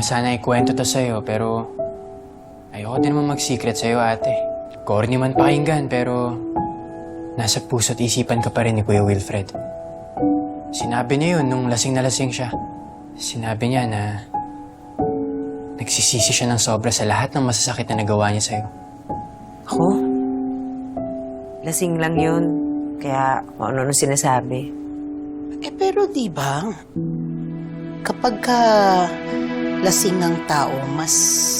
na sana ikwento to sa'yo, pero ayoko din naman mag-secret sa'yo, ate. Corny man pakinggan, pero nasa puso't isipan ka pa rin ni Kuya Wilfred. Sinabi niya yun nung lasing na lasing siya. Sinabi niya na nagsisisi siya ng sobra sa lahat ng masasakit na nagawa niya sa'yo. Ako? Lasing lang yun. Kaya kung ano-ano sinasabi. Eh pero di ba, kapag ka lasing ang tao, mas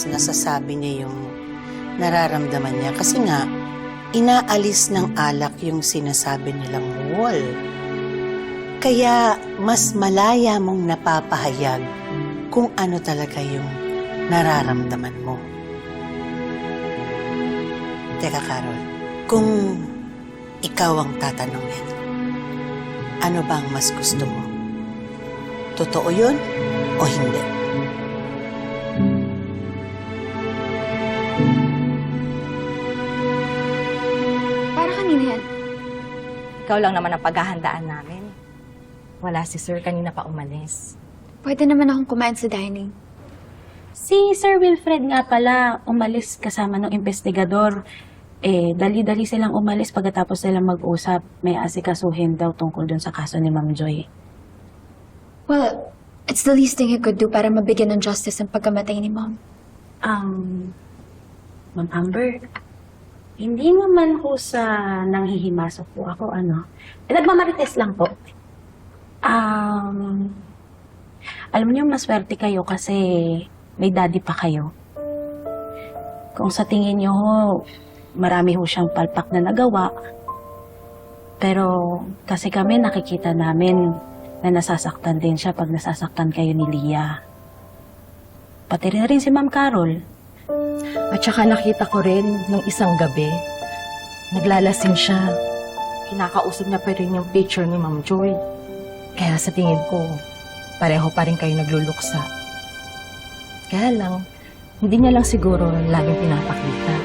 nasasabi niya yung nararamdaman niya. Kasi nga, inaalis ng alak yung sinasabi nilang wall. Kaya mas malaya mong napapahayag kung ano talaga yung nararamdaman mo. Teka, Carol, kung ikaw ang tatanungin, ano bang mas gusto mo? Totoo yun o hindi? Ikaw lang naman ang paghahandaan namin. Wala si Sir kanina pa umalis. Pwede naman akong kumain sa dining. Si Sir Wilfred nga pala umalis kasama ng investigador. Eh, dali-dali silang umalis pagkatapos silang mag-usap. May asikasuhin daw tungkol dun sa kaso ni Ma'am Joy. Well, it's the least thing I could do para mabigyan ng justice ang pagkamatay ni Mom. Um, Ma'am Amber, hindi naman po sa nanghihimasok po ako, ano. Nagmamarites lang po. Um, alam niyo, maswerte kayo kasi may daddy pa kayo. Kung sa tingin niyo marami ho siyang palpak na nagawa. Pero kasi kami nakikita namin na nasasaktan din siya pag nasasaktan kayo ni Lia. Pati rin rin si Ma'am Carol. At saka nakita ko rin nung isang gabi, naglalasing siya. Kinakausap niya pa rin yung picture ni Ma'am Joy. Kaya sa tingin ko, pareho pa rin kayo nagluluksa. Kaya lang, hindi niya lang siguro laging pinapakita.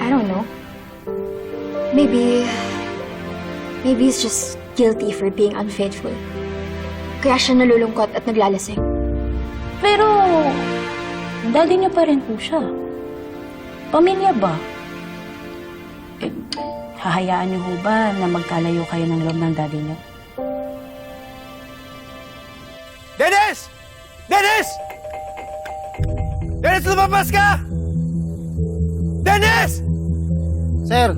I don't know. Maybe... Maybe he's just guilty for being unfaithful. Kaya siya nalulungkot at naglalasing. Pero, daddy niya pa rin po siya. Pamilya ba? Eh, hahayaan niyo ho ba na magkalayo kayo ng loob ng daddy niyo? Dennis! Dennis! Dennis, lumabas ka! Dennis! Sir,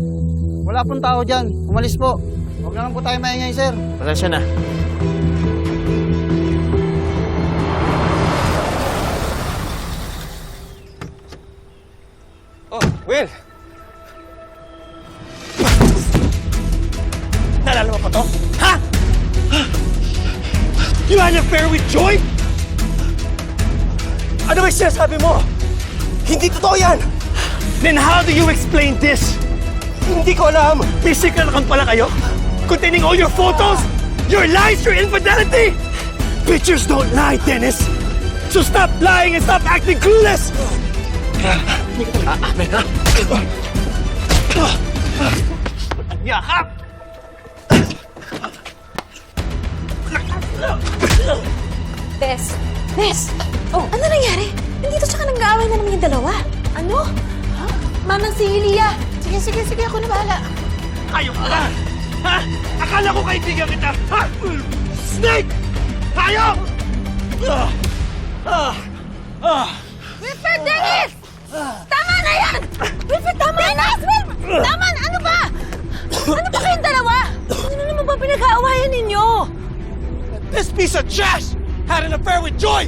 wala pong tao dyan. Umalis po. Huwag naman po tayo maingay, sir. Pasensya na. Will! Nalala mo pa to? Ha? You had an affair with Joy? Ano ba sinasabi mo? Hindi totoo yan! Then how do you explain this? Hindi ko alam. Physical kang pala kayo? Containing all your photos? Your lies, your infidelity? Pictures don't lie, Dennis. So stop lying and stop acting clueless. Yakap! Bes! Bes! Oh, ano nangyari? Nandito tsaka nag-aaway na naman yung dalawa. Ano? Ha? Manang si Elia. Sige, sige, sige. Ako na bahala. Ayaw ka? Ha? Akala ko kaibigan kita, ha? Snake! Ayaw! Ah! Ah! This piece of trash had an affair with Joy!